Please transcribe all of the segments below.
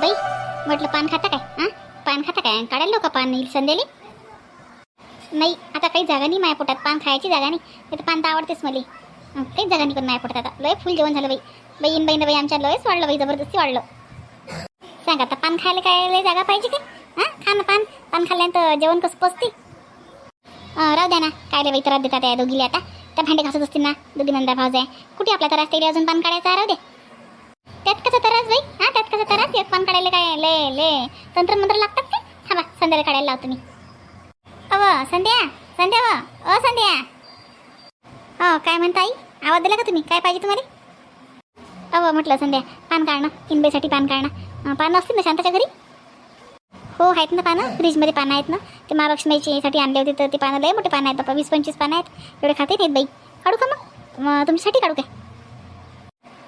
बाई म्हटलं पान खाता काय? हां? पान खाता काय? काढायला लोक पान येईल संध्याले? नाही आता काही जागा नाही माझ्या पोटात. पान खायची जागा नाही. तर पान तर आवडतेच मला. काहीच जागा नाही पण माझ्या पोटात आता. लय फुल जेवण झालं बाई. बाईन बाईन बाई आमच्या लयच वाढलं बाई जबरदस्ती वाढलं. सांग आता पान खायला काय लय जागा पाहिजे काय हां? खा ना पान. पान खाल्ल्यानंतर जेवण कसं पचते? राहू द्या ना. काय बाई त्रास देतात त्या दोघीला आता? त्या भांडे घासत असतील ना? दोघी नंदा भाऊ जाय कुठे आपला त्रास? तरी अजून पान काढायचा? राहू दे. त्यात कसं त्रास बाई? हां? त्यात कसं त्रास? एक पान ले. तंत्र मंत्र लागतात का? थांबा संध्याला काढायला लावतो मी. अव संध्या संध्या व अ संध्या. हो काय म्हणता आई? आवाज दिला का तुम्ही? काय पाहिजे तुम्हाला? अव म्हटलं संध्या पान काढणं इनबेसाठी पान काढणं. पानं असतील ना शांताच्या घरी? हो आहेत ना पानं. फ्रीजमध्ये पानं आहेत ना. ते महालक्ष्मीच्यासाठी आणले होते तर ते पानं लय मोठे पानं आहेत. बाबा वीस पंचवीस पानं आहेत. एवढे खाते नाहीत बाई. काढू का मग? तुमच्यासाठी काढू काय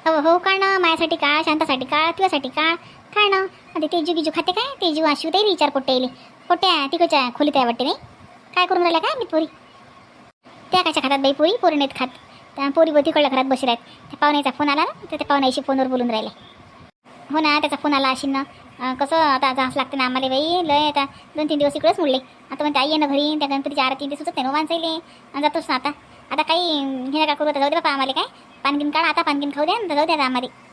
अहो हो काढणं माझ्यासाठी का शांतासाठी का तुझ्यासाठी का काढणं आणि तेजू गिजू खाते काय तेजू आशू ते विचार पोट्टे येईल पोट्या तिकडच्या खोलीत आहे वाटते नाही काय करून राहिला काय मी पोरी त्या कशा खातात बाई पोरी पोरी नाहीत खात त्या पोरी बो तिकडल्या घरात बसले आहेत त्या पाहुण्याचा फोन आला ना तर त्या पाहुण्याशी फोनवर बोलून राहिले हो ना त्याचा फोन आला असेल ना कसं आता जास लागते ना आम्हाला बाई लय आता दोन तीन दिवस इकडेच मुडले आता म्हणते आई ना घरी त्या गणपतीच्या आरती ते सुचत नाही नो माणसाईले जातोच ना आता आता काही हे नका करू आता जाऊ दे बापा आम्हाला काय पानगिन काढ आता पानगिन खाऊ द्या ना जाऊ द्या आम्हाला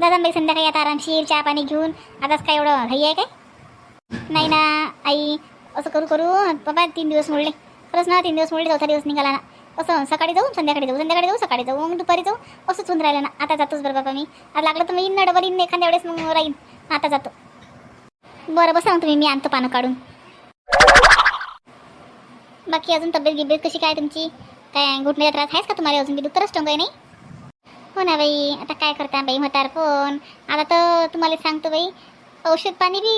दादा बाई संध्याकाळी आता आरामशीर चहा पाणी घेऊन आताच काय एवढं घाई आहे काय? नाही ना आई असं करू करू. बाबा तीन दिवस मोडले. खरंच ना तीन दिवस मोडले चौथा दिवस निघाला ना. असं सकाळी जाऊ संध्याकाळी जाऊ संध्याकाळी जाऊ सकाळी जाऊ मग दुपारी जाऊ. असंच होऊन राहिलं ना. आता जातोच बरं बाबा मी. आता लागलं तर मी येईन ना डबल इन एखाद्या वेळेस मग राहीन. आता जातो. बरं बसा मग तुम्ही मी आणतो पानं काढून. बाकी अजून तब्येत गिब्येत कशी काय तुमची? काय घुटण्याचा त्रास आहेच का तुम्हाला? अजून मी दुखतरच टोंग नाही? ना बाई? आता काय करता बाई म्हातार कोण? आता तर तुम्हाला सांगतो बाई औषध पाणी बी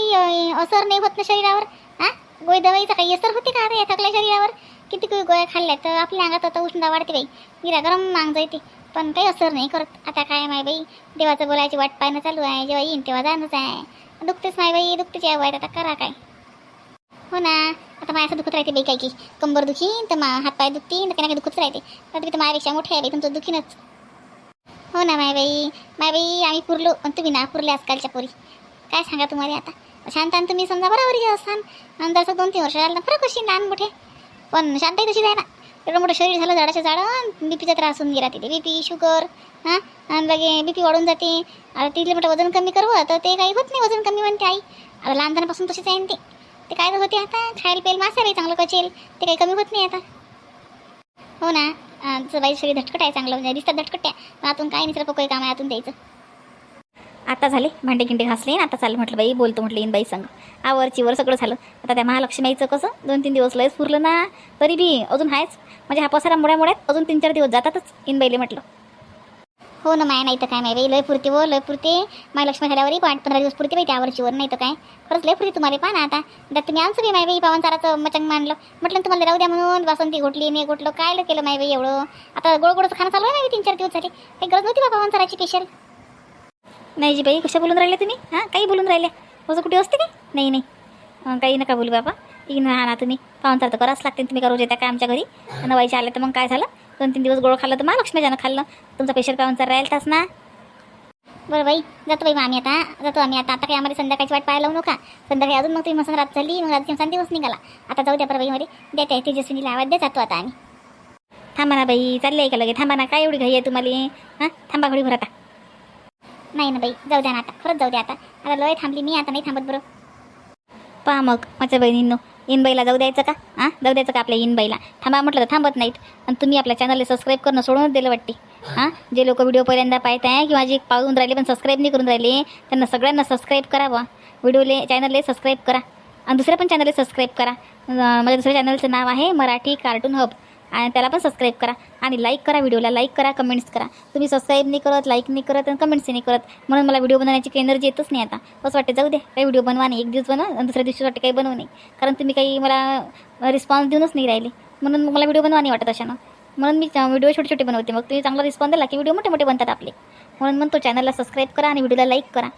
असर नाही होत ना शरीरावर. हा? गोळी दवाईचा काही असर होते का आता या थकल्या शरीरावर? किती काही गोळ्या खाल्ल्या तर आपल्या अंगात आता उष्णता वाढते बाई. गिरा गरम मांग जायते. पण काही असर नाही करत. आता काय माय बाई? देवाचं बोलायची वाट पाहणं चालू आहे. जेव्हा येईन तेव्हा जाणंच आहे. दुखतेच माय बाई दुखतेच आहे आता करा काय? हो ना. आता माझ्या असं दुखत राहते बाई काय की. कंबर दुखी तर मा हातपाय दुखतीन तर काही ना काही राहते. तर तुम्ही तर माझ्यापेक्षा मोठे आहे बाई. तुमचं दुखीनच. हो ना मायबाई. मायबाई आम्ही पुरलो. पण तुम्ही ना पुरले आजकालच्या पोरी. काय सांगा तुम्हाला आता? शांतान तुम्ही समजा बरोबर जे असाल आणि जसं दोन तीन वर्ष झालं ना फरक कशी लहान मोठे. पण शांताही तशीच आहे ना. एवढं मोठं शरीर झालं झाडाच्या झाडं बीपीचा त्रास होऊन गेला तिथे. बीपी शुगर हां? आणि लगे बीपी वाढून जाते. आता तिथले मोठं वजन कमी करू तर ते काही होत नाही वजन कमी म्हणते आई. आता लहानपणापासून तशीच आहे ना ते. ते काय होते आता? खायला पेल मासे चांगलं कचेल. ते काही कमी होत नाही आता. असं बाई सगळी धटकट आहे चांगलं म्हणजे दिसतात धटकट्या पण आतून काय नाही काही काम आहे आतून द्यायचं. आता झाले भांडे किंडे घासले ना आता चाललं म्हटलं बाई बोलतो म्हटलं येईन बाई संग. आवर वर सगळं झालं. आता त्या महालक्ष्मीचं कसं दोन तीन दिवस लयच पुरलं ना. तरी बी अजून आहेच म्हणजे हा पसारा मुळ्या अजून तीन चार दिवस जातातच इन बाईले म्हटलं. हो ना माय नाही तर काय माय बाई लय पुरते व लय पुरते महालक्ष्मी झाल्यावरही पाच पंधरा दिवस पुरते बाई त्यावरची वर नाही तर काय. खरंच लय पुरते तुम्हाला पहा ना आता. तर तुम्ही आमचं बी माय बाई पावन मचंग मानलं म्हटलं तुम्हाला राहू द्या म्हणून वासंती घोटली नाही घोटलं काय केलं माय बाई एवढं? आता गोड गोडचं खाणं चालू आहे ना तीन चार दिवस झाले. काही गरज नव्हती बा पावनचाराची स्पेशल नाही जी बाई कशा बोलून राहिले तुम्ही? हां काही बोलून राहिले असं कुठे असते काय नाही नाही. काही नका बोलू बाबा. इग्न राहा ना तुम्ही. पाहुणचार तर करावंच लागते तुम्ही करू देता का काय आमच्या घरी? नवाईच्या आले तर मग काय झालं? दोन तीन दिवस गोड खाल्लं तर महालक्ष्मीच्यानं खाल्लं. तुमचा स्पेशल पाहुणचार राहील तास ना? बरं बाई जातो बाई मग आम्ही आता. जातो आम्ही आता. आता काही आम्हाला संध्याकाळची वाट पाहायला लावू नका. संध्याकाळी अजून मग तुम्ही मसन रात झाली मग रात्री मसन दिवस निघाला. आता जाऊ द्या परवाईमध्ये द्या त्या तेजस्विनीला आवाज द्या जातो आता आम्ही. थांबा ना बाई चालले आहे का लगे थांबा ना काय एवढी घाई आहे तुम्हाला? हां? थांबा घडी भर आता. नाही ना बाई जाऊ द्या ना आता. खरंच जाऊ द्या आता. आता लय थांबली मी आता नाही थांबत बरं. पहा मग माझ्या बहिणींनो. इनबाईला जाऊ द्यायचं का? हां जाऊ द्यायचं का आपल्या इनबाईला? थांबा म्हटलं तर थांबत नाहीत. आणि तुम्ही आपल्या चॅनलला सबस्क्राईब करणं सोडूनच दिलं वाटते. हां जे लोक व्हिडिओ पहिल्यांदा पाहत आहे किंवा जे पाहून राहिले पण सबस्क्राईब नाही करून राहिले त्यांना सगळ्यांना सबस्क्राईब करा व्हिडिओले चॅनलले सबस्क्राईब करा. आणि दुसऱ्या पण चॅनलला सबस्क्राईब करा. माझ्या दुसऱ्या चॅनलचं नाव आहे मराठी कार्टून हब आणि त्याला पण सबस्क्राईब करा. आणि लाईक करा व्हिडिओला लाईक करा कमेंट्स करा. तुम्ही सबस्क्राईब नाही करत लाईक नाही करत आणि कमेंट्स नाही करत म्हणून मला व्हिडिओ बनवण्याची काही एनर्जी येतच नाही आता. असं वाटते जाऊ दे काही व्हिडिओ बनवा नाही. एक दिवस बनवा आणि दुसऱ्या दिवशी वाटते काही बनवू नाही. कारण तुम्ही काही मला रिस्पॉन्स देऊनच नाही राहिले. म्हणून मग मला व्हिडिओ बनवा नाही वाटत अशानं. म्हणून मी व्हिडिओ छोटे छोटे बनवते. मग तुम्ही चांगला रिस्पॉन्स दिला की व्हिडिओ मोठे मोठे बनतात आपले. म्हणून म्हणतो चॅनलला सबस्क्राईब करा आणि व्हिडिओला लाईक करा.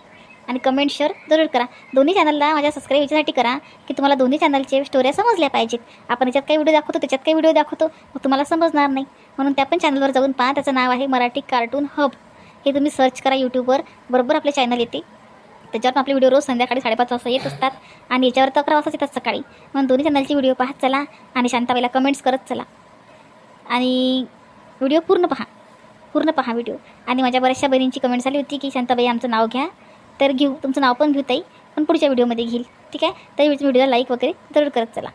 आणि कमेंट शेअर जरूर करा. दोन्ही चॅनलला माझ्या सबस्क्राईब याच्यासाठी करा की तुम्हाला दोन्ही चॅनलचे स्टोऱ्या समजल्या पाहिजेत. आपण याच्यात काही व्हिडिओ दाखवतो त्याच्यात काही व्हिडिओ दाखवतो मग तुम्हाला समजणार नाही. म्हणून त्या पण चॅनलवर जाऊन पहा त्याचं नाव आहे मराठी कार्टून हब हे तुम्ही सर्च करा यूट्यूबवर बरोबर आपले चॅनल येते. त्याच्यावर आपले व्हिडिओ रोज संध्याकाळी साडेपाच वाजता येत असतात आणि याच्यावर तर अकरा वाजता येतात सकाळी. म्हणून दोन्ही चॅनलचे व्हिडिओ पाहत चला आणि शांताबाईला कमेंट्स करत चला. आणि व्हिडिओ पूर्ण पहा. पूर्ण पहा व्हिडिओ आणि माझ्या बऱ्याचशा बहिणींची कमेंट्स आली होती की शांताबाई आमचं नाव घ्या. तर घेऊ तुमचं नाव पण घेऊ ताई पण पुढच्या व्हिडिओमध्ये घेईल. ठीक आहे? तर व्हिडिओला लाईक वगैरे जरूर करत चला.